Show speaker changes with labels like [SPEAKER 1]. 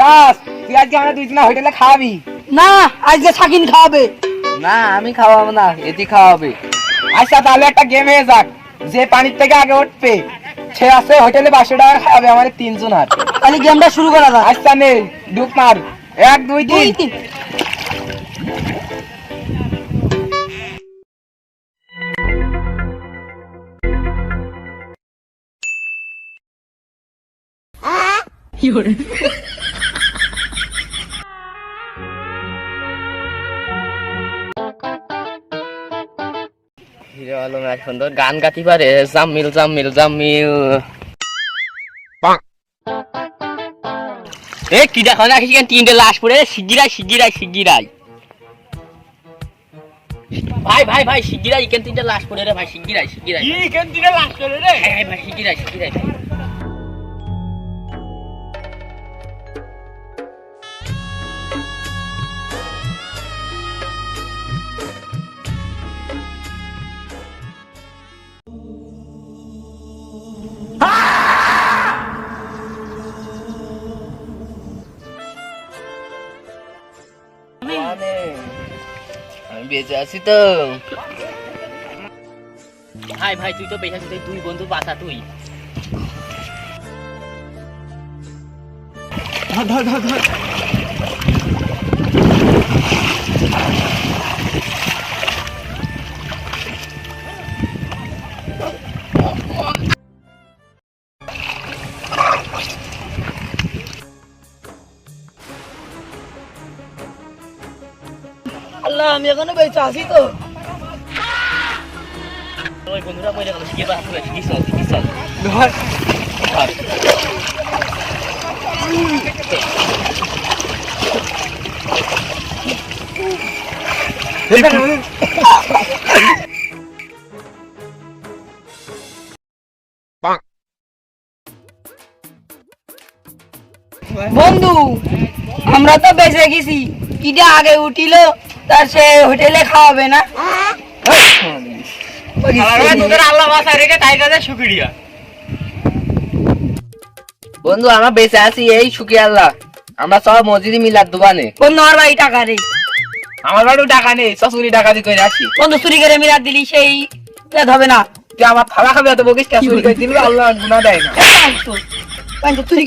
[SPEAKER 1] রাস তুই আজকে আমরা দুই দিন হোটেলে খাওয়াবি
[SPEAKER 2] না আজকে সাকিন খাওয়াবে
[SPEAKER 3] না আমি খাওয়াবো না এটি খাওয়াবে।
[SPEAKER 1] আচ্ছা তাহলে একটা গেম হয়ে যাক। যে পানির থেকে আগে উঠবে সে আছে হোটেলে পাঁচশো টাকা খাওয়াবে আমাদের তিনজন আর
[SPEAKER 2] তাহলে গেমটা শুরু করা যাক।
[SPEAKER 1] আচ্ছা নে ডুব মার। এক দুই তিন।
[SPEAKER 2] তিন।
[SPEAKER 3] হিরো আলম এক সুন্দর গান গাতি পারে। জামিল জামিল জামিল এ কি দেখো না কিছু তিনটে লাশ পড়ে? শিগিরাই শিগিরাই শিগিরাই ভাই ভাই ভাই শিগিরাই এখান তিনটে লাশ পড়ে রে ভাই? শিগিরাই শিগিরাই
[SPEAKER 1] কি কেন দিনে লাশ পড়ে রে?
[SPEAKER 3] ভাই ভাই ভাই। আমি বেঁচে আছি তো। ভাই ভাই তুই তো বেঁচে আছিস তুই দুই বন্ধু বাঁচা তুই।
[SPEAKER 2] আল্লাহ আমি এখনও বেঁচে আছি তো।
[SPEAKER 3] ওই বন্ধুরা বলে গেল শিখে বাঁচা তুই শিখিস শিখিস
[SPEAKER 1] ধর
[SPEAKER 2] বন্ধু আমরা তো বেঁচে গেছি। কিটা আগে উঠিল। তার সে হোটেলে খাওয়াবে না।
[SPEAKER 3] বন্ধু আমরা বেঁচে আছি এই সুখী আল্লাহ। আমরা সব মসজিদে মিলার দোকানে।
[SPEAKER 2] বন্ধু আমার বাড়ি টাকা রে
[SPEAKER 1] আমার বাড়িও টাকা নেই টাকা দিয়ে করে আসি।
[SPEAKER 2] বন্ধু চুরি করে মিলাদ দিলি সেই হবে না।
[SPEAKER 1] তুই আমার থালা খাবি এত বকিস কে? চুরি করে দিবি আল্লাহ গুণা দেয় না।
[SPEAKER 2] চুরি